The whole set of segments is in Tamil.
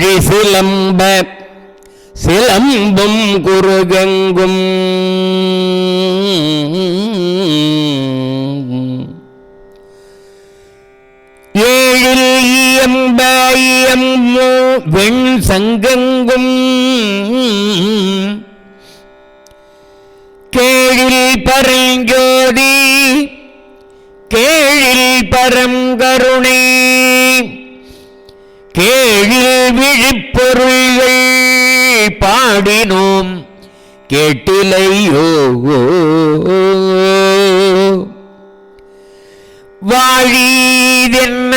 மொழி சிலம்ப சிலம்பும் குருகங்கும் ஏழில் இயம்ப இயம்பு வெண் சங்கங்கும். கேழில் பரஞ்சோதி கேழில் பரங்கருணை கேழி விழிப்பொருள்கள் பாடினோம். கேட்டிலையோ வாழீதென்ன?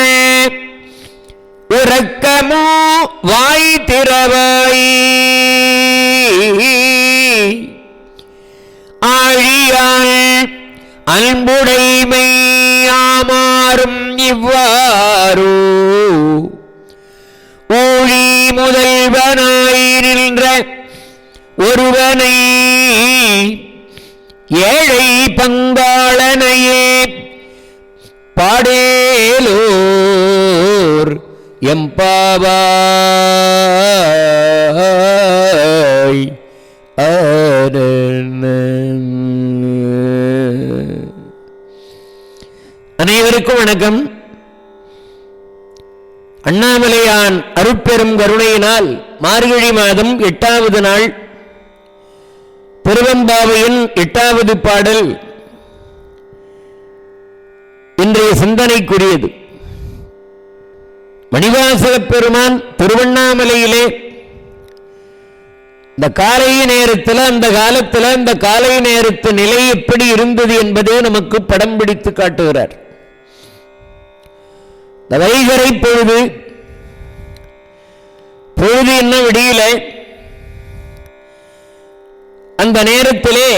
உறக்கமோ வாய் திறவாய். ஆழியால் அன்புடை ஒருவனை ஏழை பங்காளனையே பாடேலோர் எம்பாவாய் அனைவருக்கும் வணக்கம். அண்ணாமலையான் அருட்பெரும் கருணையினால் மார்கழி மாதம் எட்டாவது நாள் திருவெம்பாவையின் எட்டாவது பாடல் இன்றைய சிந்தனைக்குரியது. மணிவாசக பெருமான் திருவண்ணாமலையிலே இந்த காலை நேரத்தில் அந்த காலத்தில் அந்த காலை நேரத்து நிலை எப்படி இருந்தது என்பதை நமக்கு படம் பிடித்து காட்டுகிறார். இந்த வைகரை பொழுது பொழுது என்ன விடியல? அந்த நேரத்திலே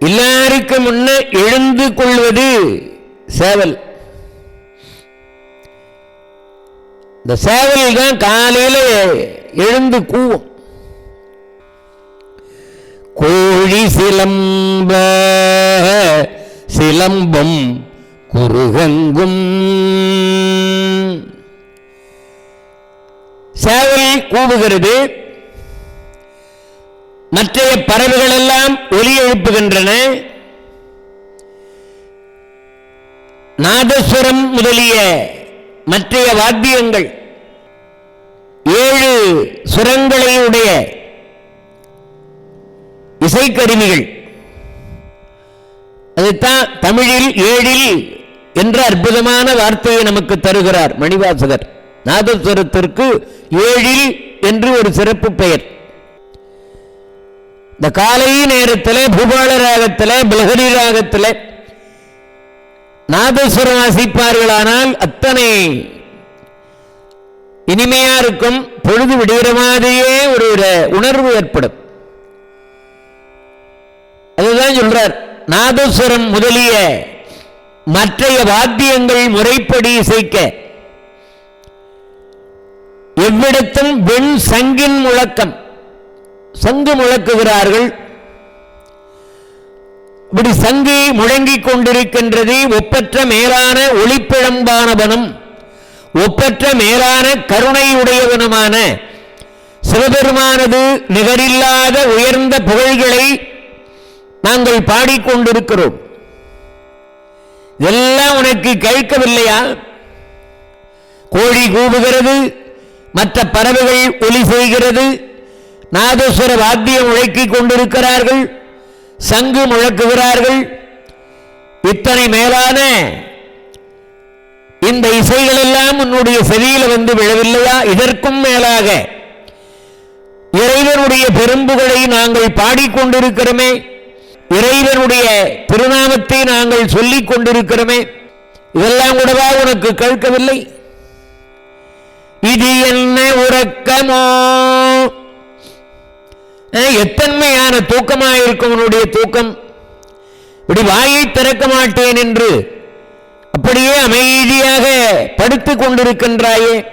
எல்லாருக்கும் முன்ன எழுந்து கொள்வது சேவல். இந்த சேவல் தான் காலையில எழுந்து கூவும். கோழி சிலம்ப சிலம்பம் குருகங்கும் சேவல் கூவுகிறது மற்றைய பறவைகள் எல்லாம் ஒலி எழுப்புகின்றன. நாதஸ்வரம் முதலிய மற்றைய வாத்தியங்கள் ஏழு சுரங்களையுடைய இசைக்கருவிகள். அதுதான் தமிழில் ஏழில் என்ற அற்புதமான வார்த்தையை நமக்கு தருகிறார் மணிவாசகர். நாதஸ்வரத்திற்கு ஏழில் என்று ஒரு சிறப்பு பெயர். இந்த காலை நேரத்தில் பூபால ராகத்தில் பிலகரி ராகத்தில் நாதஸ்வரம் வாசிப்பார்களானால் அத்தனை இனிமையா இருக்கும் பொழுது விடுகிற மாதிரியே ஒரு ஒரு உணர்வு ஏற்படும். அதுதான் சொல்றார். நாதஸ்வரம் முதலிய மற்றைய வாத்தியங்கள் முறைப்படி இசைக்க. எவ்விடத்தும் வெண் சங்கின் முழக்கம். சங்கு முழக்குகிறார்கள். இப்படி சங்கு முழங்கிக் கொண்டிருக்கின்றது ஒப்பற்ற மேலான ஒளிப்பிழம்பானவனும் ஒப்பற்ற மேலான கருணையுடையவனுமான சிவபெருமானது நிகரில்லாத உயர்ந்த புகழ்களை நாங்கள் பாடிக்கொண்டிருக்கிறோம் இதெல்லாம் உனக்கு கேட்கவில்லையா? கோழி கூவுகிறது மற்ற பறவைகள் ஒலி செய்கிறது நாதஸ்வர வாத்தியம் முழக்கிக் கொண்டிருக்கிறார்கள். சங்கு முழக்குகிறார்கள். இத்தனை மேலான இந்த இசைகள் எல்லாம் உன்னுடைய செவியில் வந்து விழவில்லையா? இதற்கும் மேலாக இறைவனுடைய பெரும்புகளை நாங்கள் பாடிக்கொண்டிருக்கிறோமே இறைவனுடைய திருநாமத்தை நாங்கள் சொல்லிக் கொண்டிருக்கிறோமே. இதெல்லாம் கூடவா உனக்கு கேட்கவில்லை? இது என்ன உறக்கமோ? எத்தன்மையான தூக்கமாயிருக்கும் உன்னுடைய தூக்கம். இப்படி வாயை திறக்க மாட்டேன் என்று அப்படியே அமைதியாக படுத்துக் கொண்டிருக்கின்றாயே.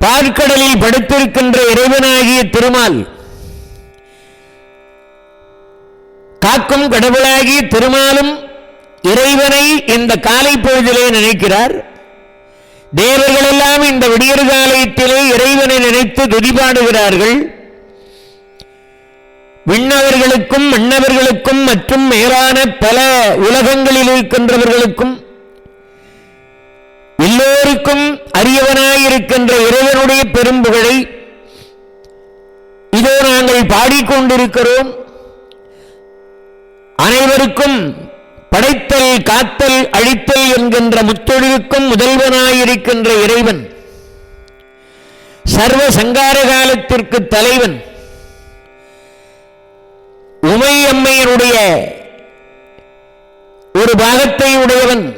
பார்க்கடலில் படுத்திருக்கின்ற இறைவனாகிய திருமால் காக்கும் கடவுளாகிய திருமாலும் இறைவனை இந்த காலை பொழுதிலே நினைக்கிறார். தேவர்களெல்லாம் இந்த விடியற்காலயத்திலே இறைவனை நினைத்து துதிபாடுகிறார்கள். விண்ணவர்களுக்கும் மன்னவர்களுக்கும் மற்றும் மேலான பல உலகங்களில் இருக்கின்றவர்களுக்கும் எல்லோருக்கும் அரியவனாயிருக்கின்ற இறைவனுடைய பெரும்புகளை இதோ நாங்கள் பாடிக்கொண்டிருக்கிறோம். அனைவருக்கும் படைத்தல் காத்தல் அழித்தல் என்கின்ற முத்தொழிலுக்கும் முதல்வனாயிருக்கின்ற இறைவன் சர்வ சங்கார காலத்திற்கு தலைவன் உமை அம்மையினுடைய ஒரு பாகத்தை உடையவன்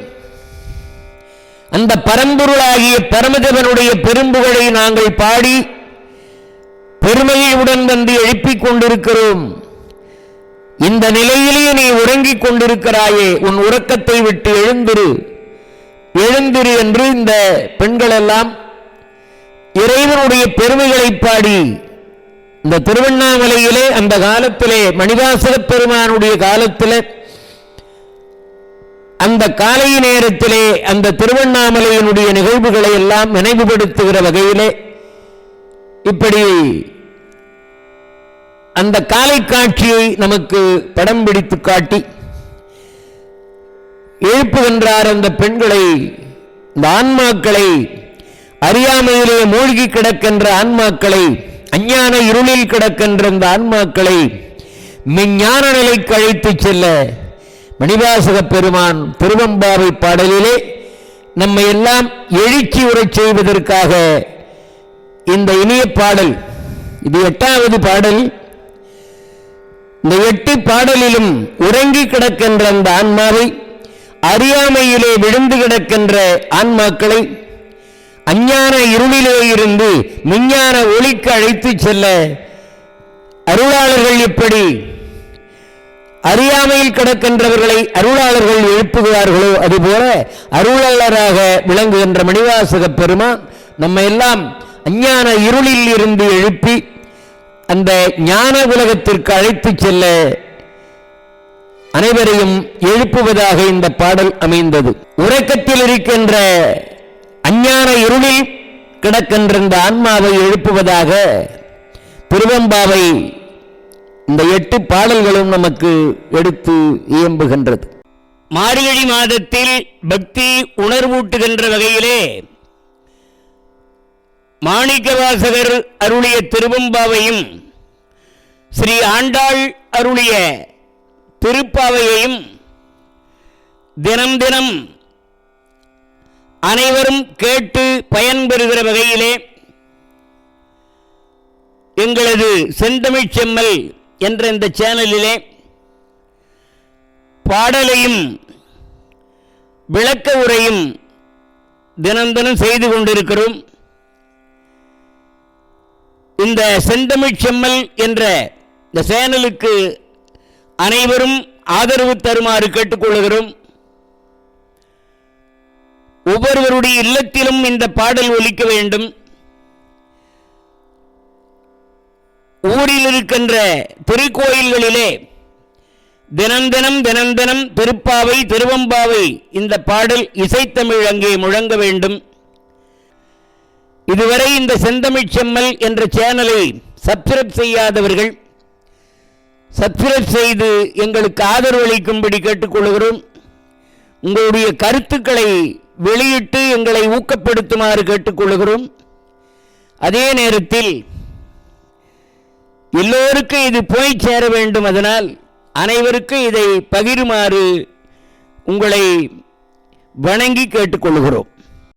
அந்த பரம்பொருளாகிய பரமதேவனுடைய பெரும்புகளை நாங்கள் பாடி பெருமையுடன் வந்து எழுப்பிக் கொண்டிருக்கிறோம். இந்த நிலையிலே நீ உறங்கிக் கொண்டிருக்கிறாயே உன் உறக்கத்தை விட்டு எழுந்திரு. எழுந்திரு என்று இந்த பெண்கள் எல்லாம் இறைவனுடைய பெருமைகளை பாடி இந்த திருவண்ணாமலையிலே அந்த காலத்திலே மணிவாசக பெருமானுடைய காலத்திலே அந்த காலை நேரத்திலே அந்த திருவண்ணாமலையினுடைய நிகழ்வுகளை எல்லாம் நினைவுபடுத்துகிற வகையிலே இப்படி அந்த காலை காட்சியை நமக்கு படம் பிடித்து காட்டி எழுப்புகின்றார் அந்த பெண்களை இந்த ஆன்மாக்களை அறியாமையிலே மூழ்கி கிடக்கின்ற ஆன்மாக்களை அஞ்ஞான இருளில் கிடக்கின்ற இந்த ஆன்மாக்களை மெஞ்ஞான நிலைக்கு அழைத்து செல்ல மணிவாசக பெருமான் திருவம்பாவை பாடலிலே நம்மை எல்லாம் எழுச்சி உறச் செய்வதற்காக இந்த இனிய பாடல் இது எட்டாவது பாடல். இந்த எட்டு பாடலிலும் உறங்கி கிடக்கின்ற அந்த ஆன்மாவை அறியாமையிலே விழுந்து கிடக்கின்ற ஆன்மாக்களை அஞ்ஞான இருளிலே இருந்து விஞ்ஞான ஒளிக்கு அழைத்து செல்ல அருளாளர்கள் எப்படி? அறியாமையில் கிடக்கின்றவர்களை அருளாளர்கள் எழுப்புகிறார்களோ அதுபோல அருளாளராக விளங்குகின்ற மணிவாசக பெருமான் நம்ம எல்லாம் அஞ்ஞான இருளில் இருந்து எழுப்பி அந்த ஞான உலகத்திற்கு அழைத்து செல்ல அனைவரையும் எழுப்புவதாக இந்த பாடல் அமைந்தது. உறக்கத்தில் இருக்கின்ற அந்தகார இருளில் கிடக்கின்ற ஆன்மாவை எழுப்புவதாக திருவம்பாவை இந்த எட்டு பாடல்களும் நமக்கு எடுத்து இயம்புகின்றது. மார்கழி மாதத்தில் பக்தி உணர்வூட்டுகின்ற வகையிலே மாணிக்கவாசகர் அருளிய திருவம்பாவையும் ஸ்ரீ ஆண்டாள் அருளிய திருப்பாவையையும் தினம் தினம் அனைவரும் கேட்டு பயன்பெறுகிற வகையிலே எங்களது செந்தமிழ் செம்மல் என்ற இந்த சேனலிலே பாடலையும் விளக்க உரையும் தினம் தினம் செய்து கொண்டிருக்கிறோம். இந்த செந்தமிழ் செம்மல் என்ற இந்த சேனலுக்கு அனைவரும் ஆதரவு தருமாறு கேட்டுக்கொள்கிறோம். ஒவ்வொருவருடைய இல்லத்திலும் இந்த பாடல் ஒலிக்க வேண்டும். ஊரில் இருக்கின்ற திருக்கோயில்களிலே தினம் தினம் தினம் தினம் திருப்பாவை திருவம்பாவை இந்த பாடல் இசைத்தமிழ் அங்கே முழங்க வேண்டும். இதுவரை இந்த செந்தமிழ் செம்மல் என்ற சேனலை சப்ஸ்கிரைப் செய்யாதவர்கள் சப்ஸ்கிரைப் செய்து எங்களுக்கு ஆதரவு அளிக்கும்படி கேட்டுக்கொள்கிறோம். உங்களுடைய கருத்துக்களை வெளியிட்டு எங்களை ஊக்கப்படுத்துமாறு கேட்டுக்கொள்கிறோம். அதே நேரத்தில் எல்லோருக்கும் இது போய் சேர வேண்டும் அதனால் அனைவருக்கும் இதை பகிருமாறு உங்களை வணங்கி கேட்டுக்கொள்கிறோம்.